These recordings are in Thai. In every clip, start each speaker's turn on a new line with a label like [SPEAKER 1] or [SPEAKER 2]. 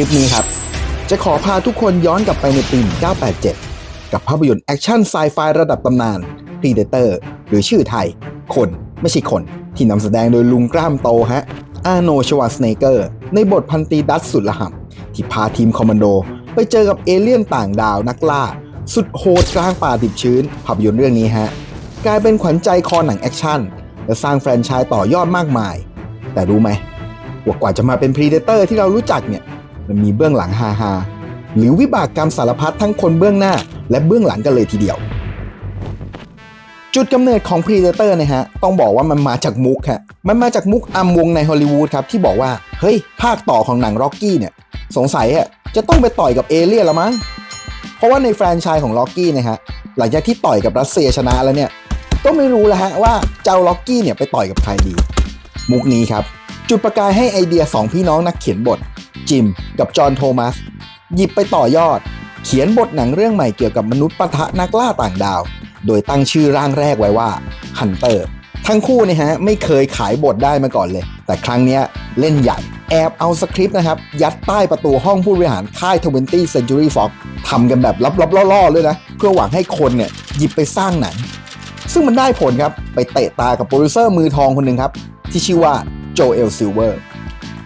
[SPEAKER 1] ลิปนี้ครับ จะขอพาทุกคนย้อนกลับไปในปี 1987 กับภาพยนตร์แอคชั่นไซไฟระดับตำนาน Predator หรือชื่อไทย คนไม่ใช่คน ที่นำแสดงโดยลุงกล้ามโตฮะ อาโนชวาสเนเกอร์ ในบทพันตีดัตสุดละหำที่พาทีมคอมมานโด ไปเจอกับเอเลี่ยนต่างดาวนักล่า สุดโหดกลางป่าดิบชื้น ภาพยนตร์เรื่องนี้ฮะ กลายเป็นขวัญใจคอหนังแอคชั่น และสร้างแฟรนไชส์ต่อยอดมากมาย แต่รู้ไหมว่ากว่าจะมาเป็น Predator ที่เรารู้จักเนี่ย มันมีเบื้องหลังฮาฮาหรือวิบากกรรมสารพัดทั้งคนเบื้องหน้า และเบื้องหลังกันเลยทีเดียว จุดกำเนิดของ Predator นะฮะ ต้องบอกว่ามันมาจากมุกฮะมันมาจากมุกอัมวงในฮอลลีวูดครับ ที่บอกว่า เฮ้ย ภาคต่อของหนังร็อกกี้เนี่ยสงสัยอะจะต้องไปต่อยกับเอเลี่ยนแล้วมั้ง เพราะว่าในแฟรนไชส์ของล็อกกี้นะฮะหลังจากที่ต่อยกับรัสเซียชนะแล้วเนี่ยก็ไม่รู้แล้วฮะว่าเจ้าล็อกกี้เนี่ยไปต่อยกับใครดี มุกนี้ครับ จุดประกายให้ไอเดียสองพี่น้องนักเขียนบท จิม กับจอห์นโทมัส หยิบไปต่อยอด เขียนบทหนังเรื่องใหม่เกี่ยวกับมนุษย์ปะทะนักล่าต่างดาว โดยตั้งชื่อร่างแรกไว้ว่าฮันเตอร์ทั้งคู่เนี่ยฮะไม่เคยขายบทได้มาก่อนเลย แต่ครั้งนี้เล่นใหญ่แอบเอาสคริปต์นะครับ ยัดใต้ประตูห้องผู้บริหารค่าย 20 Century Fox ทำกันแบบลับๆล่อๆเลยนะ เพื่อหวังให้คนเนี่ยหยิบไปสร้างหนัง ซึ่งมันได้ผลครับ ไปเตะตากับโปรดิวเซอร์มือทองคนหนึ่งครับ ที่ชื่อว่าโจเอลซิลเวอร์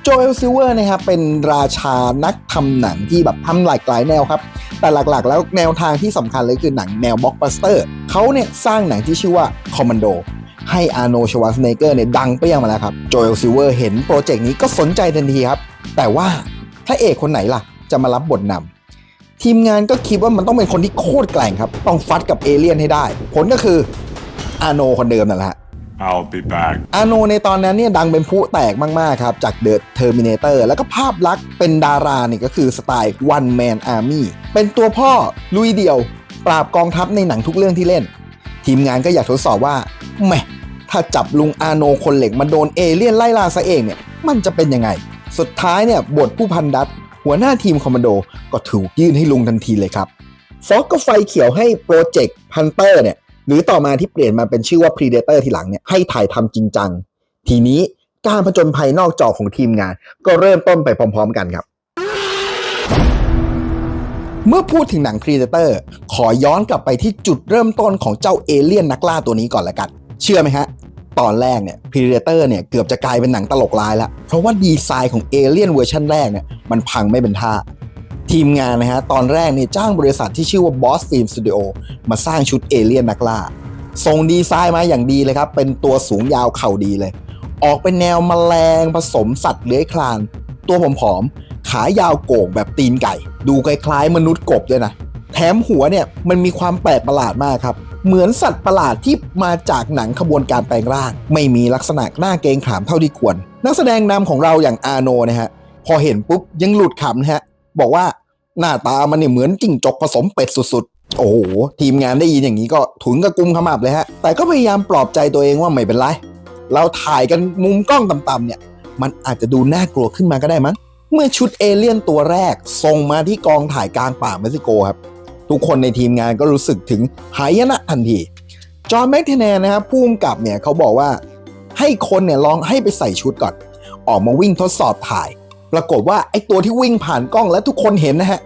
[SPEAKER 1] โจเอลซิเวอร์นะครับเป็นราชานักทำหนังที่แบบทำหลากหลายแนวครับ แต่หลักๆ แล้วแนวทางที่สำคัญเลยคือหนังแนวบล็อกบัสเตอร์เขาเนี่ยสร้างหนังที่ชื่อว่าคอมมานโดให้อาร์โนชวาสเนเกอร์เนี่ยดังเปรี้ยงมาแล้วครับโจเอลซิเวอร์เห็นโปรเจกต์นี้ก็สนใจทันทีครับ แต่ว่าพระเอกคนไหนล่ะ จะมารับบทนำทีมงานก็คิดว่ามันต้องเป็นคนที่โคตรแกร่งครับ ต้องฟัดกับเอเลี่ยนให้ได้ ผลก็คืออาร์โนคนเดิมนั่นแหละ
[SPEAKER 2] I'll be back.
[SPEAKER 1] อาโนในตอนนั้นเนี่ยดังเป็นผู้แตกมาก ๆ ครับ จากเดอะเทอร์มินเตอร์แล้วก็ภาพลักษณ์เป็นดาราเนี่ยก็คือสไตล์ One Man Army เป็นตัวพ่อลุยเดียว ปราบกองทัพในหนังทุกเรื่องที่เล่น ทีมงานก็อยากทดสอบว่าแหมถ้าจับลุงอาโนคนเหล็กมาโดนเอเลี่ยนไล่ล่าซะเองเนี่ยมันจะเป็นยังไง สุดท้ายเนี่ยบทผู้พันดัตหัวหน้าทีมคอมมานโดก็ถูกยื่นให้ลุงทันทีเลยครับฟอกก็ไฟเขียวให้โปรเจกต์พันเตอร์เนี่ย หรือต่อมาที่เปลี่ยนมาเป็นชื่อว่า Predator ทีหลังเนี่ยให้ถ่ายทำจริงจัง ทีนี้การผจญภัยนอกจอของทีมงาน ก็เริ่มต้นไปพร้อมๆกันครับ เมื่อพูดถึงหนัง Predator ขอย้อนกลับไปที่จุดเริ่มต้นของเจ้าเอเลี่ยนนักล่าตัวนี้ก่อนละกัน เชื่อไหมฮะ ตอนแรกเนี่ย Predator เนี่ยเกือบจะกลายเป็นหนังตลกร้ายล้วเพราะว่าดีไซน์ของเอเลี่ยนเวอร์ชันแรกเนี่ยมันพังไม่เป็นท่า ทีมงานนะฮะตอนแรกเนี่ยจ้างบริษัทที่ชื่อว่า Boss Team Studio มาสร้างชุดเอเลี่ยนนักล่าทรงดีไซน์มาอย่างดีเลยครับ เป็นตัวสูงยาวเข่าดีเลย ออกเป็นแนวแมลงผสมสัตว์เลื้อยคลาน ตัวผอมๆขายาวโก่งแบบตีนไก่ ดูคล้ายๆมนุษย์กบด้วยนะ แถมหัวเนี่ยมันมีความแปลกประหลาดมากครับ เหมือนสัตว์ประหลาดที่มาจากหนังขบวนการแปลงร่าง ไม่มีลักษณะหน้าเกรงขามเท่าที่ควร นักแสดงนำของเราอย่างอาโนนะฮะพอเห็นปุ๊บยังหลุดขำนะฮะบอกว่า หน้าตามันเนี่ยเหมือนจิ้งจกผสมเป็ดสุดๆ โอ้โห ทีมงานได้ยินอย่างนี้ก็ถุนกระกุมขมับเลยฮะ แต่ก็พยายามปลอบใจตัวเองว่าไม่เป็นไร เราถ่ายกันมุมกล้องต่ำๆเนี่ย มันอาจจะดูน่ากลัวขึ้นมาก็ได้มั้ง เมื่อชุดเอเลี่ยนตัวแรกส่งมาที่กองถ่ายกลางป่าเม็กซิโกครับ ทุกคนในทีมงานก็รู้สึกถึงหายนะทันที จอห์นแมคเทนแนนนะครับผู้กำกับเนี่ยเขาบอกว่าให้คนเนี่ยลองให้ไปใส่ชุดก่อน ออกมาวิ่งทดสอบถ่าย ปรากฏว่าไอ้ตัวที่วิ่งผ่านกล้องและทุกคนเห็นนะฮะ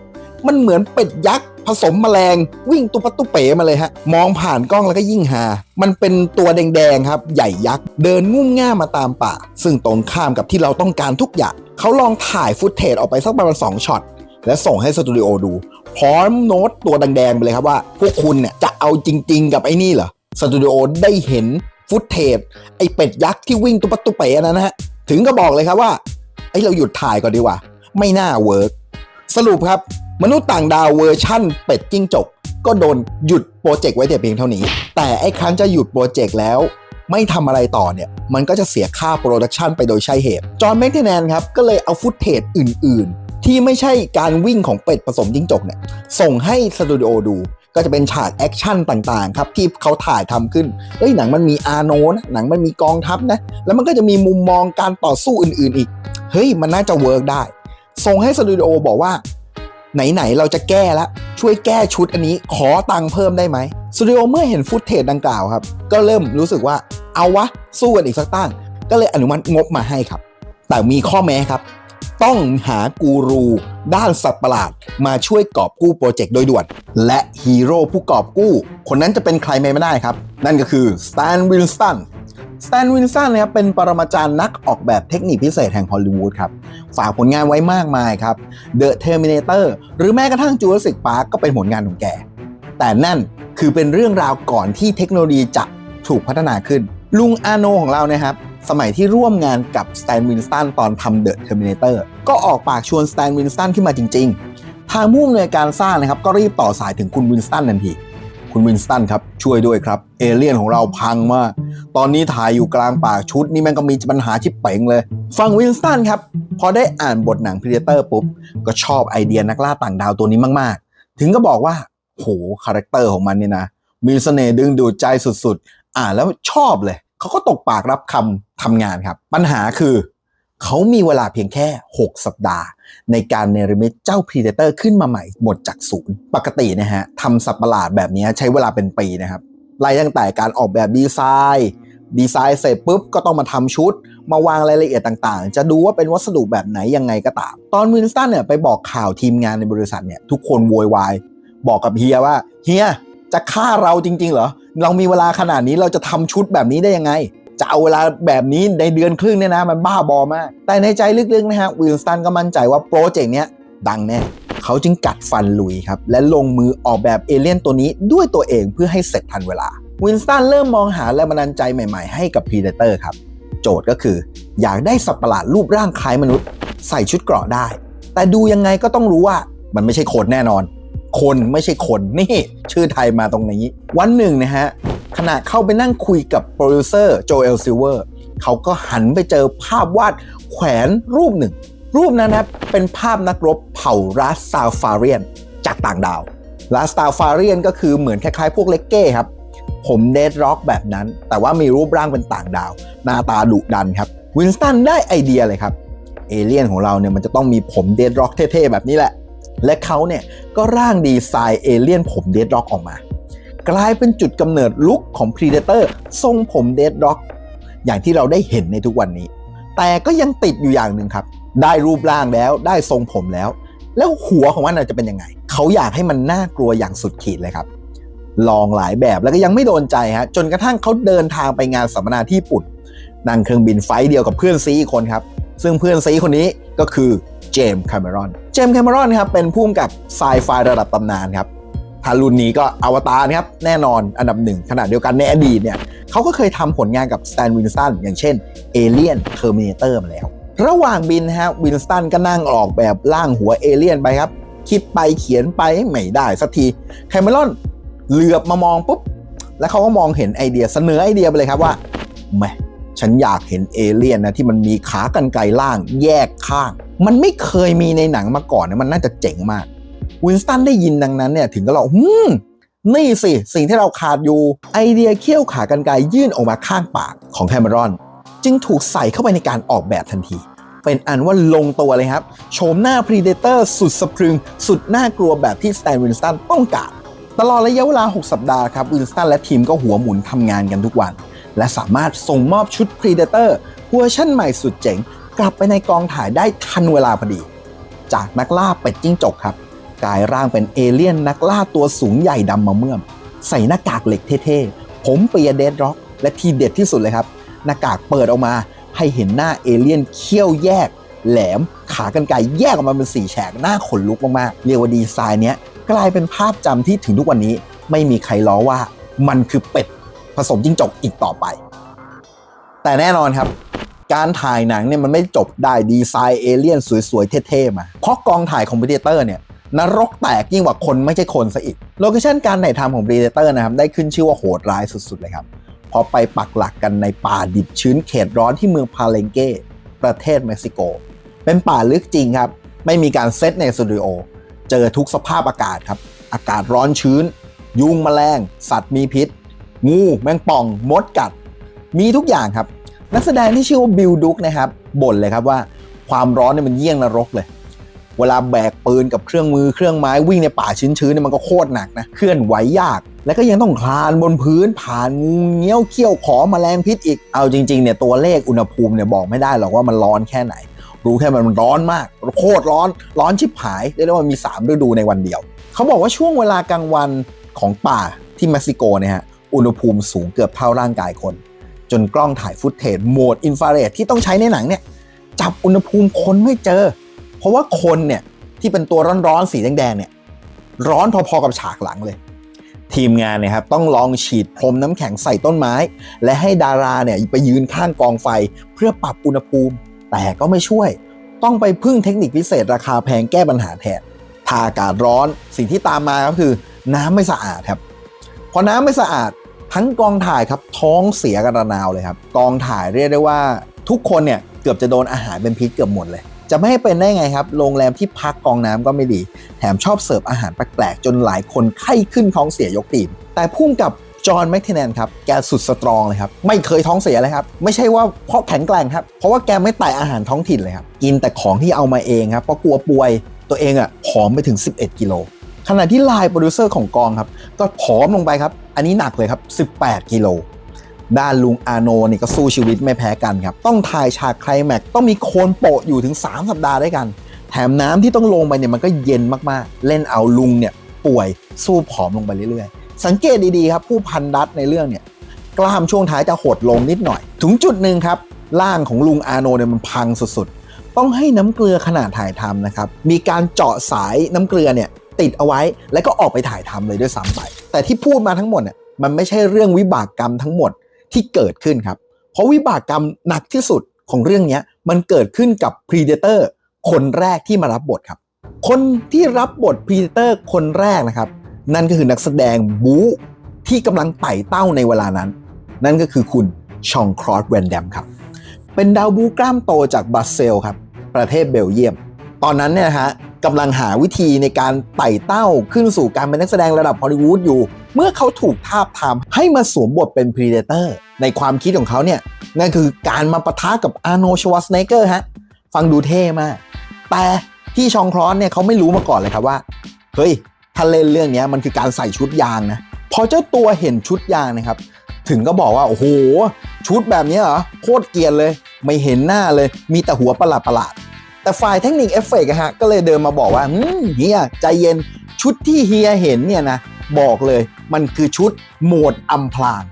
[SPEAKER 1] มันเหมือนเป็ดยักษ์ผสมแมลงวิ่งตุปตุเป๋มาเลยฮะ มองผ่านกล้องแล้วก็ยิ่งหา มันเป็นตัวแดงๆครับ ใหญ่ยักษ์ เดินงุ่มง่ามมาตามป่า ซึ่งตรงข้ามกับที่เราต้องการทุกอย่าง เขาลองถ่ายฟุตเทจออกไปสักประมาณสองช็อตและส่งให้สตูดิโอดู พร้อมโน้ตตัวแดงๆไปเลยครับว่า พวกคุณเนี่ยจะเอาจริง ๆ กับไอ้นี่เหรอสตูดิโอได้เห็นฟุตเทจไอ้เป็ดยักษ์ที่วิ่งตุปตุเป๋อันนั้นนะฮะถึงก็บอกเลยครับว่า ไอ้ยเราหยุดถ่ายก่อนดีกว่า ไม่น่าเวิร์กสรุปครับ มนุษย์ต่างดาวเวอร์ชั่น เป็ดจิ้งจก ก็โดนหยุดโปรเจกต์ไว้แต่เพียงเท่านี้ แต่ไอ้ครั้งจะหยุดโปรเจกต์แล้ว ไม่ทำอะไรต่อเนี่ย มันก็จะเสียค่าโปรดักชันไปโดยใช่เหตุ จอห์นแมคเทนแนนครับ ก็เลยเอาฟุตเทจอื่น ๆ ที่ไม่ใช่การวิ่งของเป็ดผสมจิ้งจกเนี่ยส่งให้สตูดิโอดู ก็จะเป็นฉากแอคชั่นต่างๆครับที่เขาถ่ายทำขึ้นเอ้ยหนังมันมีอาโนนะหนังมันมีกองทัพนะ แล้วมันก็จะมีมุมมองการต่อสู้อื่น ๆอีก เฮ้ยมันน่าจะเวิร์กได้ส่งให้สตูดิโอบอกว่า ไหนๆเราจะแก้แล้วช่วยแก้ชุดอันนี้ขอตังค์เพิ่มได้ไหมสตูดิโอเมื่อเห็นฟุตเทจดังกล่าวครับ ก็เริ่มรู้สึกว่าเอาวะสู้กันอีกสักตั้ง ก็เลยอนุมัติงบมาให้ครับ แต่มีข้อแม้ครับ ต้องหากูรูด้านสัตว์ประหลาด มาช่วยกอบกู้โปรเจกต์โดยด่วน และฮีโร่ผู้กอบกู้ คนนั้นจะเป็นใครไม่ได้ครับ นั่นก็คือสแตนวิลสันสแตนวินสันนะครับเป็นปรมาจารย์นักออกแบบเทคนิคพิเศษแห่งฮอลลีวูดครับ ฝากผลงานไว้มากมายครับ The Terminator หรือแม้กระทั่ง Jurassic Park ก็เป็นผลงานของแก แต่นั่นคือเป็นเรื่องราวก่อนที่เทคโนโลยีจะถูกพัฒนาขึ้น ลุงอาโนของเรานะครับ สมัยที่ร่วมงานกับสแตนวินสตันตอนทำ The Terminator ก็ออกปากชวนสแตนวินสตันขึ้นมาจริง ๆ ทางผู้อำนวยการสร้างนะครับ ก็รีบต่อสายถึงคุณวินสตันทันที คุณวินสตันครับ ช่วยด้วยครับ เอเลี่ยนของเราพังมาก ตอนนี้ถ่ายอยู่กลางป่าชุดนี่แม่งก็มีปัญหาชิบเป๋งเลย ฟังวินสตันครับ พอได้อ่านบทหนัง Predator ปุ๊บก็ชอบไอเดียนักล่าต่างดาวตัวนี้มากๆ ถึงก็บอกว่าโหคาแรคเตอร์ของมันเนี่ยนะมีเสน่ห์ดึงดูดใจสุดๆ อ่านแล้วชอบเลย เขาก็ตกปากรับคำทำงานครับ ปัญหาคือ เขามีเวลาเพียงแค่ 6 สัปดาห์ ในการเนรมิตเจ้า Predator ขึ้นมาใหม่หมดจากศูนย์ ปกตินะฮะทำสัตว์ประหลาดแบบนี้ใช้เวลาเป็นปีนะครับไล่ตั้งแต่การออกแบบดีไซน์ดีไซน์เสร็จปุ๊บก็ต้องมาทำชุด มาวางรายละเอียดต่างๆ จะดูว่าเป็นวัสดุแบบไหนยังไงก็ตาม ตอนวินสตันเนี่ยไปบอกข่าวทีมงานในบริษัทเนี่ยทุกคนโวยวาย บอกกับเฮียว่า เฮียจะฆ่าเราจริง ๆ เหรอ เรามีเวลาขนาดนี้เราจะทำชุดแบบนี้ได้ยังไง จะเอาเวลาแบบนี้ในเดือนครึ่งเนี่ยนะ มันบ้าบอมาก แต่ในใจลึกๆนะฮะวินสตันก็มั่นใจว่าโปรเจกต์เนี้ยดังแน่เขาจึงกัดฟันลุยครับ และลงมือออกแบบเอเลี่ยนตัวนี้ด้วยตัวเองเพื่อให้เสร็จทันเวลา วินสตันเริ่มมองหาแรงบันดาลใจใหม่ๆ ให้กับ Predator ครับ โจทย์ก็คือ อยากได้สัตว์ประหลาดรูปร่างคล้ายมนุษย์ ใส่ชุดเกราะได้ แต่ดูยังไงก็ต้องรู้ว่ามันไม่ใช่โคนแน่นอน คนไม่ใช่คนนี่ชื่อไทยมาตรงนี้ วันหนึ่งนะฮะขณะเข้าไปนั่งคุยกับโปรดิวเซอร์โจเอลซิลเวอร์เขาก็หันไปเจอภาพวาดแขวนรูปหนึ่ง รูปนั้นนะเป็นภาพนักรบเผ่าราสตาฟาเรียนจากต่างดาวราสตาฟาเรียนก็คือเหมือนคล้ายๆ พวกเลกเก้ครับ ผมเดดร็อกแบบนั้น แต่ว่ามีรูปร่างเป็นต่างดาว หน้าตาดุดันครับวินสตันได้ไอเดียเลยครับ เอเลี่ยนของเราเนี่ยมันจะต้องมีผมเดดร็อกเท่ๆแบบนี้แหละ และเขาเนี่ยก็ร่างดีไซน์เอเลี่ยนผมเดดร็อกออกมา กลายเป็นจุดกำเนิดลุคของ Predator ทรงผมเดดร็อกอย่างที่เราได้เห็นในทุกวันนี้ แต่ก็ยังติดอยู่อย่างหนึ่งครับ ได้รูปร่างแล้วได้ทรงผมแล้ว แล้วหัวของมันจะเป็นยังไง เขาอยากให้มันน่ากลัวอย่างสุดขีดเลยครับ ลองหลายแบบแล้วก็ยังไม่โดนใจฮะจนกระทั่งเขาเดินทางไปงานสัมมนาที่ญี่ปุ่นนั่งเครื่องบินไฟเดียวกับเพื่อนซีอีกคนครับ ซึ่งเพื่อนซีคนนี้ ก็คือเจมส์แคมเมรอน เจมส์แคมเมรอนครับเป็นผู้กำกับไซไฟระดับตำนานครับถ้ารุ่นนี้ก็อวตารครับแน่นอนอันดับหนึ่งขนาดเดียวกันในอดีตเนี่ยเขาก็เคยทำผลงานกับสแตนวินสตันอย่างเช่นเอเลียนเทอร์มินเตอร์มาแล้ว ระหว่างบินฮะวินสตันก็นั่งออกแบบร่างหัวเอเลียนไปครับ คิดไปเขียนไปไม่ได้สักทีแคมเมรอนเหลือบมามองปุ๊บแล้วเขาก็มองเห็นไอเดียเสนอไอเดียไปเลยครับว่าแหม ฉันอยากเห็นเอเลี่ยนนะที่มันมีขากรรไกรล่างแยกข้าง มันไม่เคยมีในหนังมาก่อนนะมันน่าจะเจ๋งมากวินสตันได้ยินดังนั้นเนี่ยถึงก็เราฮึมนี่สิ สิ่งที่เราขาดอยู่ไอเดียเขี้ยวขากรรไกรยื่นออกมาข้างปากของแคมเมรอน จึงถูกใส่เข้าไปในการออกแบบทันที เป็นอันว่าลงตัวเลยครับ โฉมหน้า Predator สุดสะพรึง สุดน่ากลัวแบบที่สแตนวินสตันต้องการตลอดระยะเวลา 6 สัปดาห์ครับวินสตันและทีมก็หัวหมุนทำงานกันทุกวัน และสามารถส่งมอบชุด Predator เวอร์ชั่นใหม่สุดเจ๋ง กลับไปในกองถ่ายได้ทันเวลาพอดี จากนักล่าเป็ดจิ้งจกครับ กลายร่างเป็นเอเลี่ยนนักล่าตัวสูงใหญ่ดำมาเมื่อม ใส่หน้ากากเหล็กเท่ๆ ผมเปียเดดร็อก และทีเด็ดที่สุดเลยครับ หน้ากากเปิดออกมาให้เห็นหน้าเอเลี่ยนเขี้ยวแยก แหลม ขากรรไกรแยกออกมาเป็นสี่แฉกหน้าขนลุกมากๆเรียกว่าดีไซน์เนี้ยกลายเป็นภาพจำที่ถึงทุกวันนี้ ไม่มีใครล้อว่ามันคือเป็ด ผสมจิ้งจกอีกต่อไป แต่แน่นอนครับ การถ่ายหนังเนี่ยมันไม่จบได้ดีไซน์เอเลี่ยนสวยๆ เท่ๆมา เพราะกองถ่ายของ Predator เนี่ยนรกแตกยิ่งกว่าคนไม่ใช่คนซะอีก โลเคชั่นการถ่ายทำของ Predator นะครับ ได้ขึ้นชื่อว่าโหดร้ายสุดๆเลยครับ พอไปปักหลักกันในป่าดิบชื้นเขตร้อนที่เมืองพาเลงเก้ประเทศเม็กซิโก เป็นป่าลึกจริงครับ ไม่มีการเซตในสตูดิโอ เจอทุกสภาพอากาศครับ อากาศร้อนชื้น ยุงแมลง สัตว์มีพิษ งูแมงป่องมดกัด มีทุกอย่างครับ นักแสดงที่ชื่อว่าบิลดุกนะครับบ่นเลยครับว่าความร้อนเนี่ยมันเยี่ยงนรกเลย เวลาแบกปืนกับเครื่องมือเครื่องไม้วิ่งในป่าชื้นๆเนี่ยมันก็โคตรหนักนะเคลื่อนไหวยาก แล้วก็ยังต้องคลานบนพื้นผ่านงูเงี้ยวเขี้ยวขอมแมลงพิษอีกเอาจริงๆเนี่ยตัวเลขอุณหภูมิเนี่ยบอกไม่ได้หรอกว่ามันร้อนแค่ไหนรรู้แค่มันร้อนมากโคตรร้อนร้อนชิบหายเรียกได้ว่ามี3ฤดูในวันเดียว เขาบอกว่าช่วงเวลากลางวันของป่าที่เม็กซิโกเนี่ยฮะ อุณหภูมิสูงเกือบเท่าร่างกายคน จนกล้องถ่ายฟุตเทจโหมดอินฟราเรดที่ต้องใช้ในหนังเนี่ยจับอุณหภูมิคนไม่เจอ เพราะว่าคนเนี่ยที่เป็นตัวร้อนๆสีแดงๆเนี่ยร้อนพอๆกับฉากหลังเลย ทีมงานเนี่ยครับต้องลองฉีดพรมน้ำแข็งใส่ต้นไม้ และให้ดาราเนี่ยไปยืนข้างกองไฟเพื่อปรับอุณหภูมิ แต่ก็ไม่ช่วย ต้องไปพึ่งเทคนิคพิเศษราคาแพงแก้ปัญหาแทนถ้าอากาศร้อนสิ่งที่ตามมาก็คือ น้ำไม่สะอาดครับพอน้ำไม่สะอาด ทั้งกองถ่ายครับท้องเสียกันระนาวเลยครับกองถ่ายเรียกได้ว่าทุกคนเนี่ยเกือบจะโดนอาหารเป็นพิษเกือบหมดเลยจะไม่ให้เป็นได้ไงครับ โรงแรมที่พักกองน้ำก็ไม่ดี แถมชอบเสิร์ฟอาหารแปลกๆ จนหลายคนไข้ขึ้นท้องเสียยกตีม แต่พุ่มกับจอห์นแมคเทนแนนครับ แกสุดสตรองเลยครับ ไม่เคยท้องเสียเลยครับ ไม่ใช่ว่าเพราะแข็งแกร่งครับ เพราะว่าแกไม่ไต่อาหารท้องถิ่นเลยครับ กินแต่ของที่เอามาเองครับ เพราะกลัวป่วย ตัวเองอะผอมไปถึง 11 กิโล ขณะที่ลน์โปรดิวเซอร์ของกองครับ ก็ผอมลงไปครับ อันนี้หนักเลยครับ 18 กิโล ด้านลุงอาโนนี่ก็สู้ชีวิตไม่แพ้กันครับ ต้องถ่ายฉากไคลแม็กต้องมีโคลนโปะอยู่ถึง 3 สัปดาห์ด้วยกัน แถมน้ำที่ต้องลงไปเนี่ยมันก็เย็นมากๆ เล่นเอาลุงเนี่ยป่วยสู้ผอมลงไปเรื่อยๆ สังเกตดีๆครับ ผู้พันดัตในเรื่องเนี่ยกล้ามช่วงท้ายจะหดลงนิดหน่อย ถึงจุดหนึ่งครับร่างของลุงอาโนเนี่ยมันพังสุดๆ ต้องให้น้ำเกลือขนาดถ่ายทำนะครับ มีการเจาะสายน้ำเกลือเนี่ย ติดเอาไว้ แล้วก็ออกไปถ่ายทำเลยด้วยซ้ำไป แต่ที่พูดมาทั้งหมดเนี่ยมันไม่ใช่เรื่องวิบากกรรมทั้งหมดที่เกิดขึ้นครับ เพราะวิบากกรรมหนักที่สุดของเรื่องนี้มันเกิดขึ้นกับ Predator คนแรกที่มารับบทครับ คนที่รับบท Predator คนแรกนะครับ นั่นก็คือนักแสดงบู๊ที่กำลังไต่เต้าในเวลานั้น นั่นก็คือคุณชองครอสแวนแดมครับ เป็นดาวบูกล้ามโตจากบรัสเซลครับ ประเทศเบลเยียม ตอนนั้นเนี่ยฮะกำลังหาวิธีในการไต่เต้าขึ้นสู่การเป็นนักแสดงระดับฮอลลีวูดอยู่ เมื่อเขาถูกทาบทามให้มาสวมบทเป็นพรีเดเตอร์ในความคิดของเขาเนี่ยนั่นคือการมาปะทะกับอาร์โนชวัสเนเกอร์ฮะฟังดูเท่มาก แต่ที่ชองครอนเนี่ยเขาไม่รู้มาก่อนเลยครับว่า เฮ้ยถ้าเล่นเรื่องนี้มันคือการใส่ชุดยางนะพอเจ้าตัวเห็นชุดยางนะครับ ถึงก็บอกว่า โอ้โห ชุดแบบนี้เหรอ โคตรเกียนเลย ไม่เห็นหน้าเลย มีแต่หัวประหลาดประหลาด แต่ฝ่ายเทคนิคเอฟเฟกต์อะฮะก็เลยเดินมาบอกว่าอืมเฮียใจเย็นชุดที่เฮียเห็นเนี่ยนะบอกเลยมันคือชุดโหมดอำพราง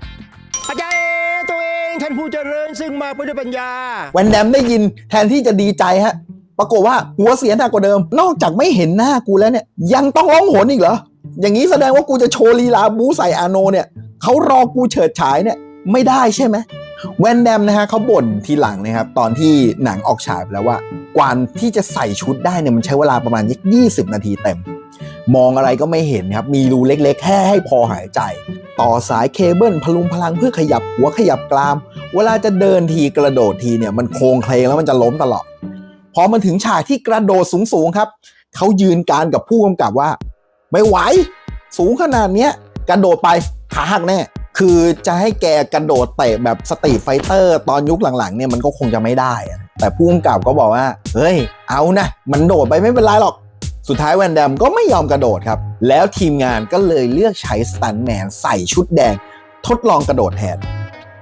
[SPEAKER 2] อาจารย์ตัวเองท่านผู้เจริญซึ่งมาไปด้วยปัญญา
[SPEAKER 1] แวนแดมได้ยินแทนที่จะดีใจฮะปรากฏว่าหัวเสียหนักกว่าเดิม นอกจากไม่เห็นหน้ากูแล้วเนี่ย ยังต้องร้องโหนอีกเหรอ อย่างนี้แสดงว่ากูจะโชว์ลีลาบูใส่อาโนเนี่ยเขารอกูเฉิดฉายเนี่ยไม่ได้ใช่ไหม แวนแดมนะฮะเขาบ่นทีหลังนะครับตอนที่หนังออกฉายไปแล้วว่ากว่าที่จะใส่ชุดได้เนี่ยมันใช้เวลาประมาณยี่20นาทีเต็ม มองอะไรก็ไม่เห็นครับมีรูเล็กๆ แค่ให้พอหายใจ ต่อสายเคเบิลพลุงพลังเพื่อขยับหัวขยับกราม เวลาจะเดินทีกระโดดทีเนี่ยมันโครงเคลงแล้วมันจะล้มตลอดพอมันถึงฉากที่กระโดดสูงๆครับเขายืนการกับผู้กำกับว่า ไม่ไหวสูงขนาดเนี้ยกระโดดไปขาหักแน่ คือจะให้แกกระโดดเตะแบบสตรีทไฟเตอร์ตอนยุคหลังๆเนี่ยมันก็คงจะไม่ได้อะแต่ผู้กำกับก็บอกว่า เฮ้ย เอานะ มันโดดไปไม่เป็นไรหรอก สุดท้ายแวนแดมก็ไม่ยอมกระโดดครับ แล้วทีมงานก็เลยเลือกใช้สตันแมนใส่ชุดแดง ทดลองกระโดดแทน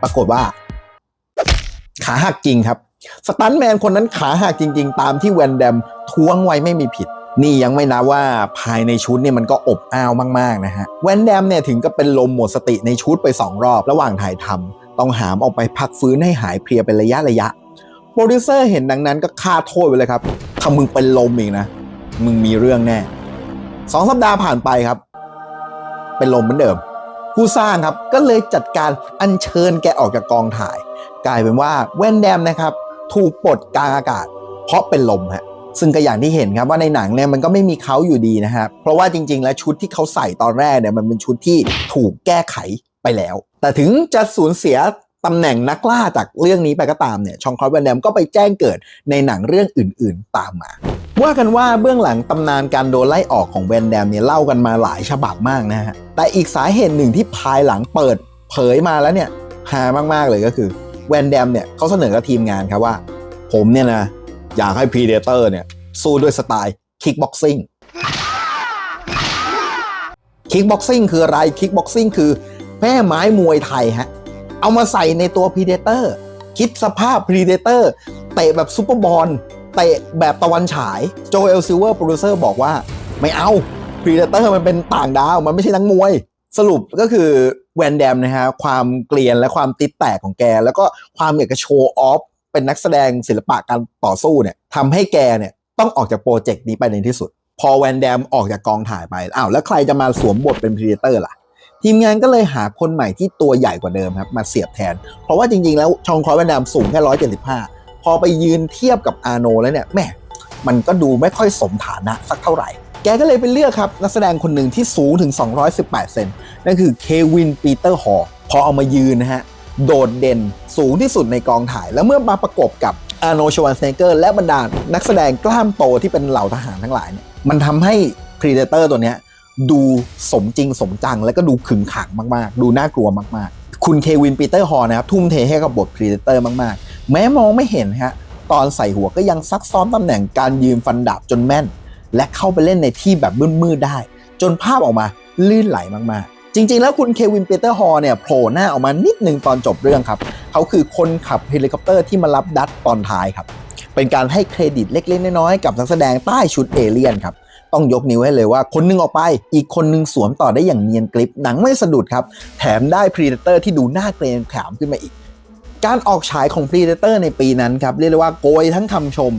[SPEAKER 1] ปรากฏว่า ขาหักจริงครับ สตันแมนคนนั้นขาหักจริง ๆ ตามที่แวนแดมท้วงไว้ไม่มีผิด นี่ยังไม่นับว่าภายในชุดเนี่ยมันก็อบอ้าวมากๆนะฮะแวนแดมเนี่ยถึงกับเป็นลมหมดสติในชุดไป 2 รอบระหว่างถ่ายทำต้องหามออกไปพักฟื้นให้หายเพลียเป็นระยะระยะโปรดิวเซอร์เห็นดังนั้นก็ฆ่าโทษไปเลยครับถ้ามึงเป็นลมอีกนะ มึงมีเรื่องแน่สองสัปดาห์ผ่านไปครับ เป็นลมเหมือนเดิม ผู้สร้างครับก็เลยจัดการอัญเชิญแกออกจากกองถ่าย กลายเป็นว่าแวนแดมนะครับ ถูกปลดกลางอากาศ เพราะเป็นลมฮะ ซึ่งก็อย่างที่เห็นครับว่าในหนังเนี่ยมันก็ไม่มีเขาอยู่ดีนะฮะเพราะว่าจริง ๆ แล้วชุดที่เขาใส่ตอนแรกเนี่ยมันเป็นชุดที่ถูกแก้ไขไปแล้ว แต่ถึงจะสูญเสียตำแหน่งนักล่าจากเรื่องนี้ไปก็ตามเนี่ยชองคอร์แวนแดมก็ไปแจ้งเกิดในหนังเรื่องอื่นๆตามมา ว่ากันว่าเบื้องหลังตำนานการโดนไล่ออกของแวนแดมเนี่ยเล่ากันมาหลายฉบับมากนะฮะแต่อีกสาเหตุหนึ่งที่ภายหลังเปิดเผยมาแล้วเนี่ยฮามากๆเลยก็คือแวนแดมเนี่ยเขาเสนอกับทีมงานครับว่า ผมเนี่ยนะ อยากให้พ r เดเตอร์เนี่ย สู้ด้วยสไตล์คิกบ็อกซิ่งคิกบ็อกซิ่งคืออะไรคิกบ็อกซิ่งคือแม่ไม้มวยไทยฮะ เอามาใส่ในตัวพ r เดเตอร์คิดสภาพพ r เดเตอร์เตะแบบซูเปอร์บอลเตะแบบตะวันฉายโจเอลซิลเวอร์โปรดิวเซอร์บอกว่า ไม่เอา Predator มันเป็นต่างดาว มันไม่ใช่นักมวย สรุปก็คือแวนแดมนะฮะความเกลียนและความติดแตกของแก แล้วก็ความอยากจะโชว์ออฟ เป็นนักแสดงศิลปะการต่อสู้เนี่ยทำให้แกเนี่ยต้องออกจากโปรเจกต์นี้ไปในที่สุด พอแวนแดมออกจากกองถ่ายไปอ้าวแล้วใครจะมาสวมบทเป็น Predator ล่ะ ทีมงานก็เลยหาคนใหม่ที่ตัวใหญ่กว่าเดิมครับ มาเสียบแทน เพราะว่าจริงๆแล้วชองคอยแวนแดมสูงแค่175พอไปยืนเทียบกับอาโนแล้วเนี่ยแม่มันก็ดูไม่ค่อยสมฐานะสักเท่าไหร่ แกก็เลยไปเลือกครับ นักแสดงคนหนึ่งที่สูงถึง 218 เซนนั่นคือเควินปีเตอร์ฮอร์พอเอามายืนนะฮะ โดดเด่นสูงที่สุดในกองถ่าย แล้วเมื่อมาประกบกับอาโนชวันเซเกอร์และบรรดานักแสดงกล้ามโตที่เป็นเหล่าทหารทั้งหลายเนี่ยมันทำให้ Predator ตัวเนี้ยดูสมจริงสมจัง แล้วก็ดูขึงขังมากๆ ดูน่ากลัวมากๆ คุณเควินปีเตอร์ฮอร์นะครับ ทุ่มเทให้กับบท Predator มากๆ แม้มองไม่เห็นฮะตอนใส่หัวก็ยังซักซ้อมตำแหน่งการยืนฟันดาบจนแม่น และเข้าไปเล่นในที่แบบมืดๆได้ จนภาพออกมาลื่นไหลมากๆ จริง ๆ แล้วคุณเควินเปเตอร์ฮอร์เนี่ยโผล่หน้าออกมานิดนึงตอนจบเรื่องครับ เขาคือคนขับเฮลิคอปเตอร์ที่มารับดัตตอนท้ายครับ เป็นการให้เครดิตเล็ก ๆ น้อยๆกับนักแสดงใต้ชุดเอเลี่ยนครับ ต้องยกนิ้วให้เลยว่าคนหนึงออกไป อีกคนหนึงสวมต่อได้อย่างเนียนกริป หนังไม่สะดุดครับ แถมได้ Predator ที่ดูน่าเกรงขามขึ้นมาอีก การออกฉายของ Predator ในปีนั้นครับเรียกได้ว่าโกยทั้งคำชม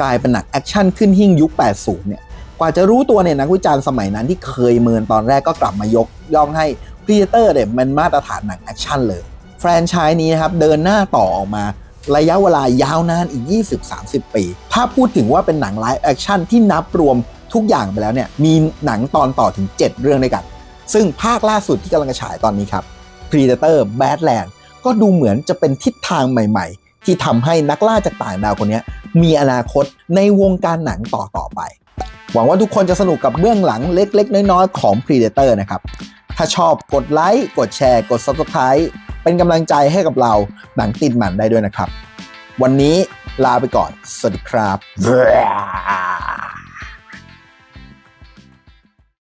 [SPEAKER 1] กลายเป็นหนังแอคชั่นขึ้นหิ่งยุค 80 เนี่ย ว่าจะรู้ตัวเนี่ยนักวิจารณ์สมัยนั้นที่เคยเมินตอนแรกก็กลับมายกย่องให้ Predator เนี่ยมันมาตรฐานหนังแอคชั่นเลย แฟรนไชส์นี้นะครับเดินหน้าต่อออกมาระยะเวลายาวนานอีก 20-30 ปี ถ้าพูดถึงว่าเป็นหนังไลฟ์แอคชั่นที่นับรวมทุกอย่างไปแล้วเนี่ยมีหนังตอนต่อถึง 7 เรื่องด้วยกัน ซึ่งภาคล่าสุดที่กำลังจะฉายตอนนี้ครับ Predator Badland ก็ดูเหมือนจะเป็นทิศทางใหม่ๆ ที่ทำให้นักล่าจากต่างดาวคนนี้มีอนาคตในวงการหนังต่อๆไป หวังว่าทุกคนจะสนุกกับเบื้องหลังเล็ก ๆ น้อยๆของ Predator นะครับ ถ้าชอบกดไลค์ กดแชร์ กด Subscribe เป็นกำลังใจให้กับเราหนังติดหมันได้ด้วยนะครับ วันนี้ลาไปก่อน สวัสดีครับ